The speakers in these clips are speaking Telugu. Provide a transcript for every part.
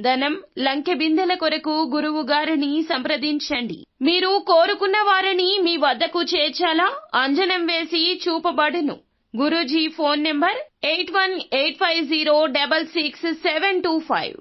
ధనం లంకె బిందెల కొరకు గురువు గారిని సంప్రదించండి. మీరు కోరుకున్న వారిని మీ వద్దకు చేర్చాలా? అంజనం వేసి చూపబడును. Guruji phone number eight one eight five zero double six seven two five.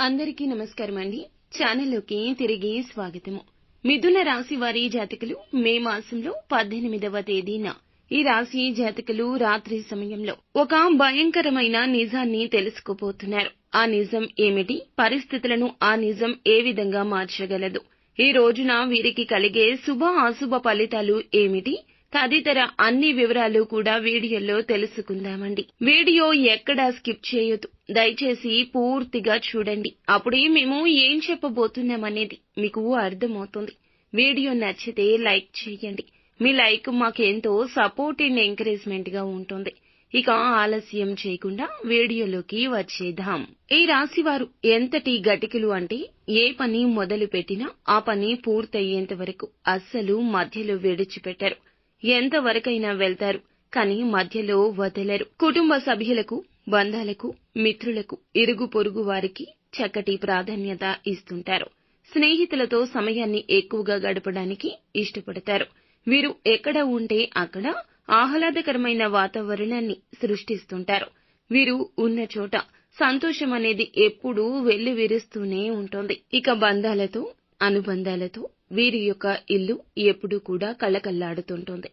అందరికీ నమస్కారం అండి. ఛానల్లోకి తిరిగి స్వాగతము. మిథున రాశి వారి జాతకులు మే మాసంలో పద్దెనిమిదవ తేదీన. ఈ రాశి జాతకులు రాత్రి సమయంలో ఒక భయంకరమైన నిజాన్ని తెలుసుకోబోతున్నారు ఆ నిజం ఏమిటి? పరిస్థితులను ఆ నిజం ఏ విధంగా మార్చగలదు? ఈ రోజున వీరికి కలిగే శుభ అశుభ ఫలితాలు ఏమిటి? తదితర అన్ని వివరాలు కూడా వీడియోలో తెలుసుకుందామండి. వీడియో ఎక్కడా స్కిప్ చేయొద్దు. దయచేసి పూర్తిగా చూడండి. అప్పుడే మేము ఏం చెప్పబోతున్నామనేది మీకు అర్థమవుతుంది. వీడియో నచ్చితే లైక్ చేయండి. మీ లైక్ మాకెంతో సపోర్ట్ అండ్ ఎంకరేజ్మెంట్గా ఉంటుంది. ఇక ఆలస్యం చేయకుండా వీడియోలోకి వచ్చేద్దాం. ఈ రాశివారు ఎంతటి గటికులు అంటే ఏ పని మొదలు పెట్టినా ఆ పని పూర్తయ్యేంత వరకు అస్సలు మధ్యలో విడిచిపెట్టరు. ఎంతవరకైనా వెళ్తారు కానీ మధ్యలో వదలరు. కుటుంబ సభ్యులకు బంధాలకు మిత్రులకు ఇరుగు పొరుగు వారికి చక్కటి ప్రాధాన్యత ఇస్తుంటారు. స్నేహితులతో సమయాన్ని ఎక్కువగా గడపడానికి ఇష్టపడతారు. వీరు ఎక్కడ ఉంటే అక్కడ ఆహ్లాదకరమైన వాతావరణాన్ని సృష్టిస్తుంటారు. వీరు ఉన్న చోట సంతోషం అనేది ఎప్పుడూ వెళ్ళి విరుస్తూనే ఉంటుంది. ఇక బంధాలతో అనుబంధాలతో వీరి యొక్క ఇల్లు ఎప్పుడూ కూడా కళ్ళకల్లాడుతుంటుంది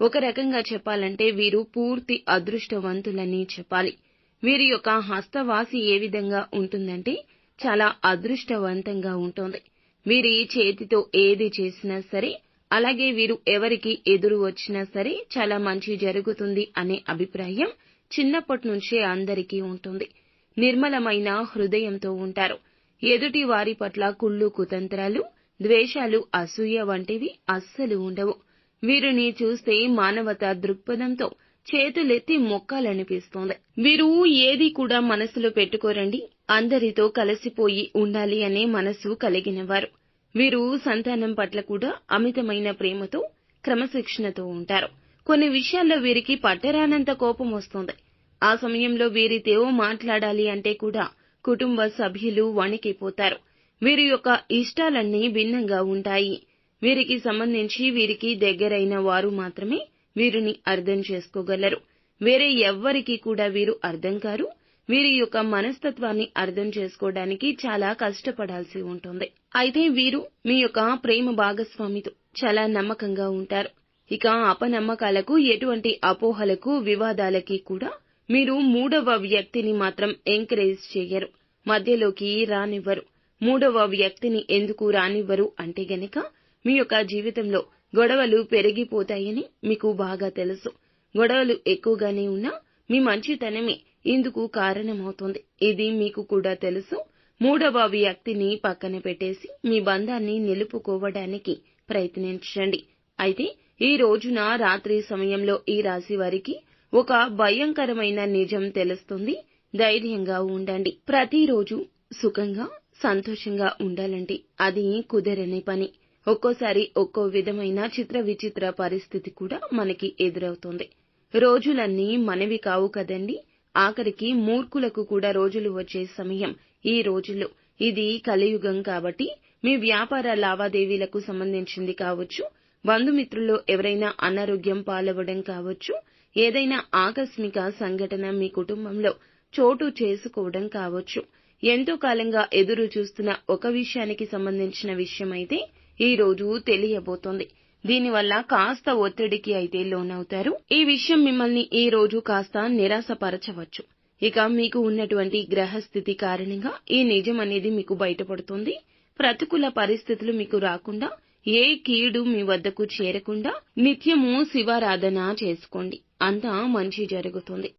ఒక రకంగా చెప్పాలంటే వీరు పూర్తి అదృష్టవంతులని చెప్పాలి. వీరి యొక్క హస్తవాసి ఏ విధంగా ఉంటుందంటే చాలా అదృష్టవంతంగా ఉంటుంది. వీరి చేతితో ఏది చేసినా సరే అలాగే వీరు ఎవరికి ఎదురు వచ్చినా సరే చాలా మంచి జరుగుతుంది అనే అభిప్రాయం చిన్నప్పటి నుంచే అందరికీ ఉంటుంది. నిర్మలమైన హృదయంతో ఉంటారు. ఎదుటి వారి పట్ల కుళ్ళు కుతంత్రాలు ద్వేషాలు అసూయ వంటివి అస్సలు ఉండవు. వీరిని చూస్తే మానవత దృక్పథంతో చేతులెత్తి మొక్కాలనిపిస్తోంది. వీరు ఏది కూడా మనసులో పెట్టుకోరండి. అందరితో కలిసిపోయి ఉండాలి అనే మనసు కలిగినవారు వీరు సంతానం పట్ల కూడా అమితమైన ప్రేమతో క్రమశిక్షణతో ఉంటారు. కొన్ని విషయాల్లో వీరికి పట్టరానంత కోపం వస్తుంది. ఆ సమయంలో వీరితో మాట్లాడాలి అంటే కూడా కుటుంబ సభ్యులు వణికిపోతారు. వీరి యొక్క ఇష్టాలన్నీ భిన్నంగా ఉంటాయి. వీరికి సంబంధించి వీరికి దగ్గరైన వారు మాత్రమే వీరిని అర్థం చేసుకోగలరు. వేరే ఎవ్వరికీ కూడా వీరు అర్థం కారు. వీరి యొక్క మనస్తత్వాన్ని అర్థం చేసుకోవడానికి చాలా కష్టపడాల్సి ఉంటుంది. అయితే వీరు మీ యొక్క ప్రేమ భాగస్వామితో చాలా నమ్మకంగా ఉంటారు. ఇక అపనమ్మకాలకు ఎటువంటి అపోహలకు వివాదాలకి కూడా మీరు మూడవ వ్యక్తిని మాత్రం ఎంకరేజ్ చేయరు. మధ్యలోకి రానివ్వరు. మూడవ వ్యక్తిని ఎందుకు రానివ్వరు అంటే గనక మీ యొక్క జీవితంలో గొడవలు పెరిగిపోతాయని మీకు బాగా తెలుసు. గొడవలు ఎక్కువగానే ఉన్నా మీ మంచితనమే ఇందుకు కారణమవుతుంది. ఇది మీకు కూడా తెలుసు. మూడవ వ్యక్తిని పక్కన పెట్టేసి మీ బంధాన్ని నిలుపుకోవడానికి ప్రయత్నించండి. అయితే ఈ రోజున రాత్రి సమయంలో ఈ రాశి వారికి ఒక భయంకరమైన నిజం తెలుస్తుంది. ధైర్యంగా ఉండండి. ప్రతిరోజు సుఖంగా సంతోషంగా ఉండాలంటే అది కుదరని పని. ఒక్కోసారి ఒక్కో విధమైన చిత్ర విచిత్ర పరిస్థితి కూడా మనకి ఎదురవుతుంది. రోజులన్నీ మనవి కావు కదండి. ఆఖరికి మూర్ఖులకు కూడా రోజులు వచ్చే సమయం ఈ రోజుల్లో. ఇది కలియుగం కాబట్టి మీ వ్యాపార లావాదేవీలకు సంబంధించింది కావచ్చు. బంధుమిత్రుల్లో ఎవరైనా అనారోగ్యం పాలవడం కావచ్చు. ఏదైనా ఆకస్మిక సంఘటన మీ కుటుంబంలో చోటు చేసుకోవడం కావచ్చు. ఎంతో కాలంగా ఎదురు చూస్తున్న ఒక విషయానికి సంబంధించిన విషయమైతే ఈ రోజు తెలియబోతోంది. దీనివల్ల కాస్త ఒత్తిడికి అయితే లోనవుతారు. ఈ విషయం మిమ్మల్ని ఈ రోజు కాస్త నిరాశపరచవచ్చు. ఇక మీకు ఉన్నటువంటి గ్రహస్థితి కారణంగా ఈ నిజం అనేది మీకు బయటపడుతుంది. ప్రతికూల పరిస్థితులు మీకు రాకుండా ఏ కీడు మీ వద్దకు చేరకుండా నిత్యము శివారాధన చేసుకోండి. అంతా మంచి జరుగుతుంది.